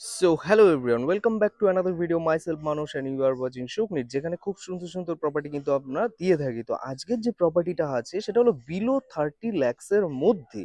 So, hello welcome back to to video video. Myself Manush and you are watching Shuknit যেখানে খুব সুন্দর সুন্দর property কিন্তু আমরা দিয়ে থাকি। তো আজকের যে প্রপার্টিটা আছে, সেটা হলো বিলো থার্টি ল্যাক্সের মধ্যে।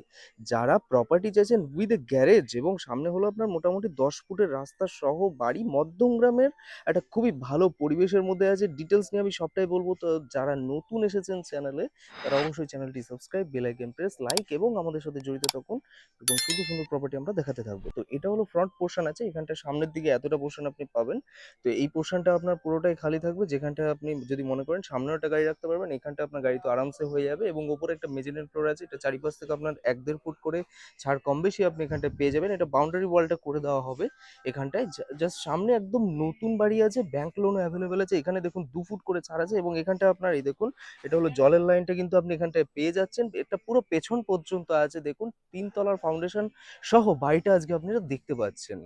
যারা প্রপার্টি চাইছেন উইথ এ গ্যারেজ এবং সামনে হলো আপনার মোটামুটি দশ ফুটের রাস্তা সহ বাড়ি, মধ্যমগ্রামের একটা খুবই ভালো পরিবেশের মধ্যে আছে। ডিটেলস নিয়ে আমি সবটাই বলব। তো যারা নতুন এসেছেন চ্যানেলে তারা অবশ্যই চ্যানেলটি subscribe bell icon press like এবং আমাদের সাথে জড়িত থাকুন এবং সুন্দর সুন্দর প্রপার্টি আমরা দেখাতে থাকব। তো এটা হলো ফ্রন্ট পোর্শন আছে। এখানটা সামনের দিকে এতটা পোর্শন আপনি পাবেন। তো এই পোর্শনটা আপনার পুরোটাই খালি থাকবে। যেখানটা আপনি যদি মনে করেন সামনেও একটা গাড়ি রাখতে পারবেন, এখানটা আপনার গাড়ি তো আরামসে হয়ে যাবে এবং ওপরে একটা মেজারিন ফ্লোর আছে, এটা চারিপাশ থেকে আপনার এক দেড় ফুট করে ছাড় কম বেশি আপনি এখানটায় পেয়ে যাবেন। এটা বাউন্ডারি ওয়ালটা করে দেওয়া হবে এখানটায়। জাস্ট সামনে একদম নতুন বাড়ি আছে ব্যাংক লোনও অ্যাভেলেবেল আছে। এখানে দেখুন দু ফুট করে ছাড় আছে এবং এখানটা আপনার এই দেখুন, এটা হলো জলের লাইনটা কিন্তু আপনি এখানটায় পেয়ে যাচ্ছেন। এটা পুরো পেছন পর্যন্ত আছে দেখুন, তিনতলার ফাউন্ডেশন সহ বাড়িটা আজকে আপনারা দেখতে পাচ্ছেন।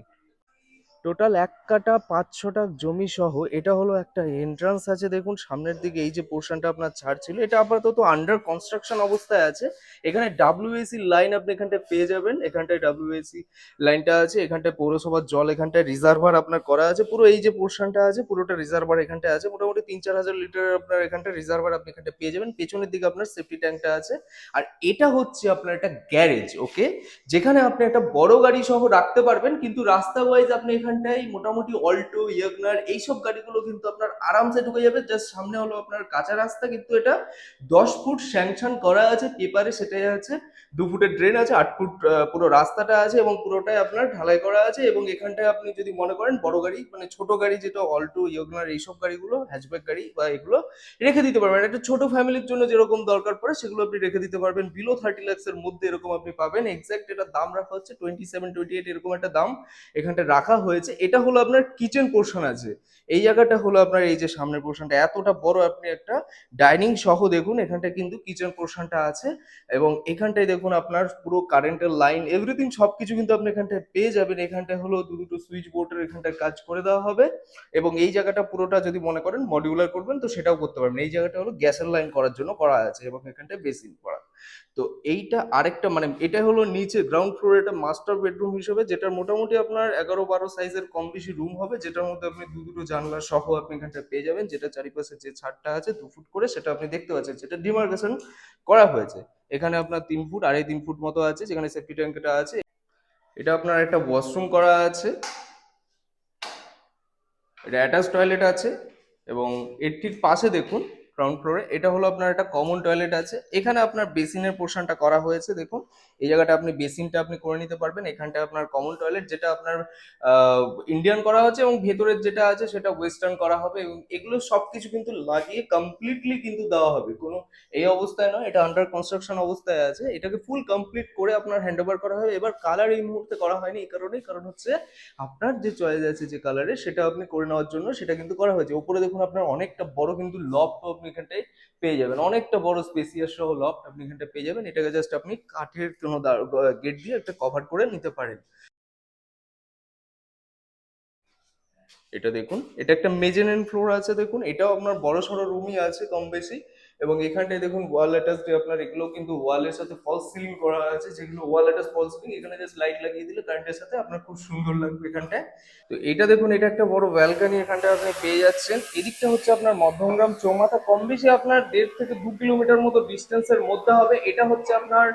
টোটাল এক কাটা পাঁচ ছটা জমি সহ এটা হলো একটা এন্ট্রান্স আছে, দেখুন সামনের দিকে এই যে পোর্শনটা আপনার ছাড় ছিল এটা আপাতত আন্ডার কনস্ট্রাকশন অবস্থায় আছে। এখানে ডাব্লিউএসি লাইন আপনি এখানটায় পেয়ে যাবেন, এখানটায় ডাব্লিউএসি লাইনটা আছে, এখানটায় পৌরসভার জল, এখানটায় রিজার্ভার আপনার করা আছে, পুরো এই যে পোর্শনটা আছে, পুরোটা রিজার্ভার এখানটায় আছে, মোটামুটি তিন চার হাজার লিটার আপনার এখানটা রিজার্ভার আপনি এখানটা পেয়ে যাবেন, পেছনের দিকে আপনার সেফটি ট্যাঙ্কটা আছে। আর এটা হচ্ছে আপনার একটা গ্যারেজ ওকে যেখানে আপনি একটা বড় গাড়ি সহ রাখতে পারবেন, কিন্তু রাস্তা ওয়াইজ আপনি এখানটায় মোটামুটি অল্টো ইয়গনার এইসব গাড়িগুলো কিন্তু আপনার আরামসে ঢুকে যাবে। জাস্ট সামনে হলো আপনার কাঁচা রাস্তা, কিন্তু এটা দশ ফুট স্যাংশন করা আছে, পেপারে সেটাই আছে, দু ফুটের ড্রেন আছে, আট ফুট পুরো রাস্তাটা আছে এবং পুরোটাই আপনার ঢালাই করা আছে এবং এখানটায় আপনি যদি মনে করেন বড় গাড়ি মানে ছোট গাড়ি যেটা অল্টো ইয়গনার এইসব গাড়িগুলো হ্যাচব্যাক গাড়ি বা এগুলো রেখে দিতে পারবেন। একটা ছোট ফ্যামিলির জন্য যেরকম দরকার পড়ে সেগুলো আপনি রেখে দিতে পারবেন। বিলো থার্টি ল্যাক্সের মধ্যে এরকম আপনি পাবেন। এক্সাক্ট এটা দাম রাখা হচ্ছে টোয়েন্টি সেভেন টোয়েন্টি এইট এরকম একটা দাম এখানটা রাখা হয়েছে। এটা হলো আপনার কিচেন পোর্শন আছে। এই জায়গাটা হলো আপনার এই যে সামনের পোর্শনটা এতটা বড় আপনি একটা ডাইনিং সহ দেখুন এখানটা কিন্তু কিচেন পোর্শনটা আছে। এবং এখানটায় দেখুন আপনার পুরো কারেন্টের লাইন এভরিথিং সবকিছু কিন্তু আপনি এখানটায় পেয়ে যাবেন। এখানটায় হলো দু দুটো সুইচ বোর্ডের এখানটায় কাজ করে দেওয়া হবে। এবং এই জায়গাটা পুরোটা যদি মনে করেন মডিউলার করবেন, তো সেটাও করতে পারবেন। এই জায়গাটা হলো গ্যাসের লাইন করার জন্য করা আছে এবং এখানটায় বেসিন করা। তো এইটা আরেকটা মানে এটা হলো নিচে গ্রাউন্ড ফ্লোরে এটা মাস্টার বেডরুম হিসেবে যেটা মোটামুটি আপনার এগারো বারো সাইজের কম বেশি রুম হবে, যেটার মধ্যে আপনি দু দুটো জানলা সহ আপনি এখানটা পেয়ে যাবেন, যেটা চারিপাশে যে ছাদটা আছে দু ফুট করে, সেটা আপনি দেখতে পাচ্ছেন, যেটা ডিমার্কেশন করা হয়েছে। এখানে আপনার তিন ফুট, আড়াই, তিন ফুট মতো আছে, যেখানে সেফটি ট্যাঙ্কটা আছে। এটা আপনার একটা ওয়াশরুম করা আছে। এটা অ্যাটাচ টয়লেট আছে এবং ঠিক পাশে দেখুন গ্রাউন্ড ফ্লোরে এটা হলো আপনার একটা কমন টয়লেট আছে। এখানে আপনার বেসিনের পোর্শনটা করা হয়েছে, দেখুন। এই জায়গাটা আপনি বেসিনটা আপনি করে নিতে পারবেন। এখানটা আপনার কমন টয়লেট যেটা আপনার ইন্ডিয়ান করা হচ্ছে এবং ভেতরের যেটা আছে সেটা ওয়েস্টার্ন করা হবে এবং এগুলো সবকিছু কিন্তু লাগিয়ে কমপ্লিটলি কিন্তু দেওয়া হবে। কোনো, এই অবস্থায় নয়, এটা আন্ডার কনস্ট্রাকশন অবস্থায় আছে। এটাকে ফুল কমপ্লিট করে আপনার হ্যান্ড ওভার করা হবে। এবার কালার এই মুহূর্তে করা হয়নি এই কারণেই। কারণ হচ্ছে আপনার যে চয়েস আছে যে কালারে সেটা আপনি করে নেওয়ার জন্য সেটা কিন্তু করা হয়েছে। উপরে দেখুন আপনার অনেকটা বড় কিন্তু লফট আপনি এখানটায় পেয়ে যাবেন। অনেকটা বড় স্পেসিয়াস সহ লফট আপনি এখানটায় পেয়ে যাবেন। এটাকে জাস্ট আপনি কাঠের কোনো গেট দিয়ে একটা কভার করে নিতে পারেন। এটা দেখুন, এটা একটা মেজেনেন ফ্লোর আছে দেখুন। এটাও আপনার বড় সড়ো রুমই আছে কম বেশি। এবং এখানটায় দেখুন ওয়াল অ্যাটাচ আপনার এগুলো কিন্তু ওয়ালের সাথে ফলস সিলিং করা আছে, যেগুলো ওয়াল অ্যাটাচ ফলস সিলিং এখানে জাস্ট লাইট লাগিয়ে দিলে কারেন্টের সাথে আপনার খুব সুন্দর লাগবে এখানটায়। তো এটা দেখুন, এটা একটা বড় ব্যালকানি এখানটায় আপনি পেয়ে যাচ্ছেন। এদিকটা হচ্ছে আপনার মধ্যমগ্রাম চৌমাথা, কম বেশি আপনার দেড় থেকে দু কিলোমিটার মতো ডিস্টেন্সের মধ্যে হবে। এটা হচ্ছে আপনার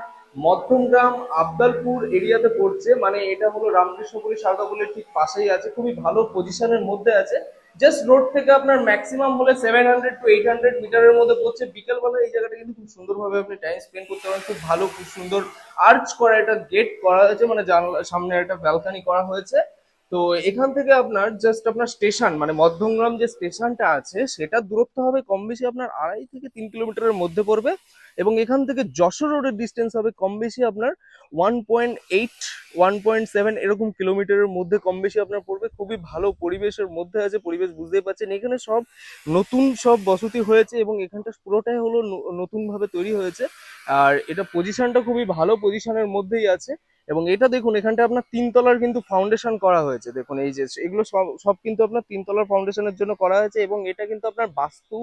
মধ্যমগ্রাম আবদালপুর এরিয়াতে পড়ছে মানে এটা হলো রামকৃষ্ণপুরী সারদাপুরের ঠিক পাশেই আছে, খুবই ভালো পজিশনের মধ্যে আছে। জাস্ট রোড থেকে আপনার ম্যাক্সিমাম হলে seven hundred to eight hundred মিটারের মধ্যে পড়ছে। বিকেলবেলা এই জায়গাটা কিন্তু খুব সুন্দরভাবে আপনি টাইম স্পেন্ড করতে পারেন। খুব ভালো, খুব সুন্দর আর্চ করা একটা গেট করা হয়েছে মানে জানলা, সামনে একটা ব্যালকানি করা হয়েছে। তো এখান থেকে আপনার জাস্ট আপনার স্টেশন মানে মধ্যমগ্রাম যে স্টেশনটা আছে, সেটা দূরত্ব হবে কম বেশি আপনার আড়াই থেকে তিন কিলোমিটারের মধ্যে পড়বে এবং এখান থেকে যশোর রোডের ডিস্টেন্স হবে কম বেশি আপনার one point eight one point seven এরকম কিলোমিটারের মধ্যে কম বেশি আপনার পড়বে। খুবই ভালো পরিবেশের মধ্যে আছে, পরিবেশ বুঝতেই পারছেন। এখানে সব নতুন সব বসতি হয়েছে এবং এখানটা পুরোটাই হলো নতুনভাবে তৈরি হয়েছে। আর এটা পজিশনটা খুবই ভালো পজিশনের মধ্যেই আছে। এবং এটা দেখুন এখানটা আপনার তিনতলার কিন্তু ফাউন্ডেশন করা হয়েছে। দেখুন, এই যে এগুলো সব কিন্তু আপনার তিনতলার ফাউন্ডেশনের জন্য করা হয়েছে এবং এটা কিন্তু আপনার বাস্তু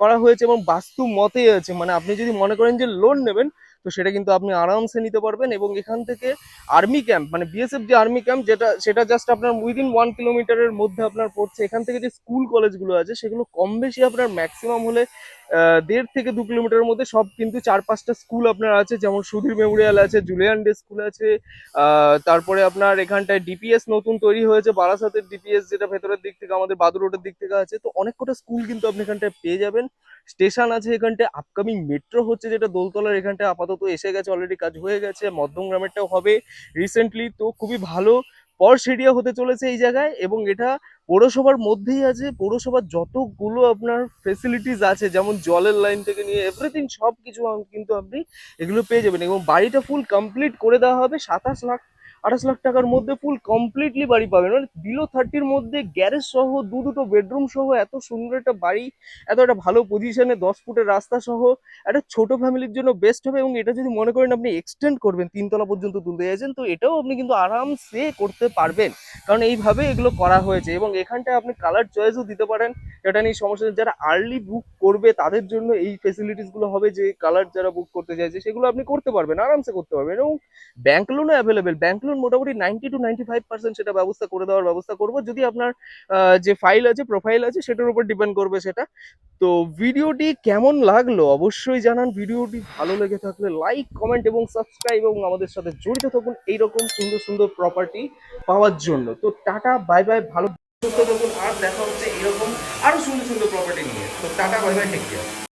করা হয়েছে এবং বাস্তু মতেই আছে মানে আপনি যদি মনে করেন যে লোন নেবেন, তো সেটা কিন্তু আপনি আরামসে নিতে পারবেন এবং এখান থেকে আর্মি ক্যাম্প মানে বিএসএফ যে আর্মি ক্যাম্প যেটা, সেটা জাস্ট আপনার উইদিন ওয়ান কিলোমিটারের মধ্যে আপনার পড়ছে। এখান থেকে যে স্কুল কলেজগুলো আছে, সেগুলো কম বেশি আপনার ম্যাক্সিমাম হলে দেড় থেকে দু কিলোমিটারের মধ্যে সব কিন্তু চার পাঁচটা স্কুল আপনার আছে, যেমন সুধীর মেমোরিয়াল আছে, জুলিয়ান ডে স্কুল আছে তারপরে আপনার এখানটায় ডিপিএস নতুন তৈরি হয়েছে, বারাসাতের ডিপিএস যেটা ভেতরের দিক থেকে আমাদের বাদু রোডের দিক থেকে আছে, তো অনেক কটা স্কুল কিন্তু আপনি এখানটায় পেয়ে যাবেন। স্টেশন আছে এখানটায় আপকামিং মেট্রো হচ্ছে যেটা দোলতলার এখানটায় আপাতত এসে গেছে অলরেডি কাজ হয়ে গেছে মধ্যমগ্রামেরটাও হবে রিসেন্টলি তো খুবই ভালো। পর্শ এরিয়া হতে চলেছে এই জায়গায় এবং এটা পৌরসভার মধ্যেই আছে। পৌরসভার যতগুলো আপনার ফেসিলিটিস আছে, যেমন জলের লাইন থেকে নিয়ে এভরিথিং সব কিছু কিন্তু আপনি এগুলো পেয়ে যাবেন এবং বাড়িটা ফুল কমপ্লিট করে দেওয়া হবে সাতাশ লাখ আঠাশ লাখ টাকার মধ্যে ফুল কমপ্লিটলি বাড়ি পাবেন। মানে বিলো থার্টির মধ্যে গ্যারেজ সহ, দু দুটো বেডরুম সহ, এত সুন্দর একটা বাড়ি, এত একটা ভালো পজিশনে দশ ফুটের রাস্তা সহ, একটা ছোট ফ্যামিলির জন্য বেস্ট হবে এবং এটা যদি মনে করেন আপনি এক্সটেন্ড করবেন, তিনতলা পর্যন্ত তুলতে চাইছেন, তো এটাও আপনি কিন্তু আরামসে করতে পারবেন। কারণ এইভাবে এগুলো করা হয়েছে এবং এখানটায় আপনি কালার চয়েসও দিতে পারেন। এটা নিয়ে সমস্যা যারা আর্লি বুক করবে, তাদের জন্য এই ফেসিলিটিসগুলো হবে যে কালার যারা বুক করতে চাইছে, সেগুলো আপনি করতে পারবেন, আরামসে করতে পারবেন এবং ব্যাংক লোনও অ্যাভেলেবেল ব্যাংক লোন মোটামুটি ninety two ninety five percent সেটা ব্যবস্থা করে দেওয়ার ব্যবস্থা করব। যদি আপনার যে ফাইল আছে প্রোফাইল আছে, সেটার উপর ডিপেন্ড করবে সেটা। তো ভিডিওটি কেমন লাগল অবশ্যই জানান। ভিডিওটি ভালো লেগে থাকলে লাইক কমেন্ট এবং সাবস্ক্রাইব এবং আমাদের সাথে জড়িত থাকুন এইরকম সুন্দর সুন্দর প্রপার্টি পাওয়ার জন্য। তো টাটা বাই বাই ভালো থাকুন। আর দেখা হচ্ছে এরকম আরও সুন্দর সুন্দর প্রপার্টি নিয়ে। তো টাটা বাই বাই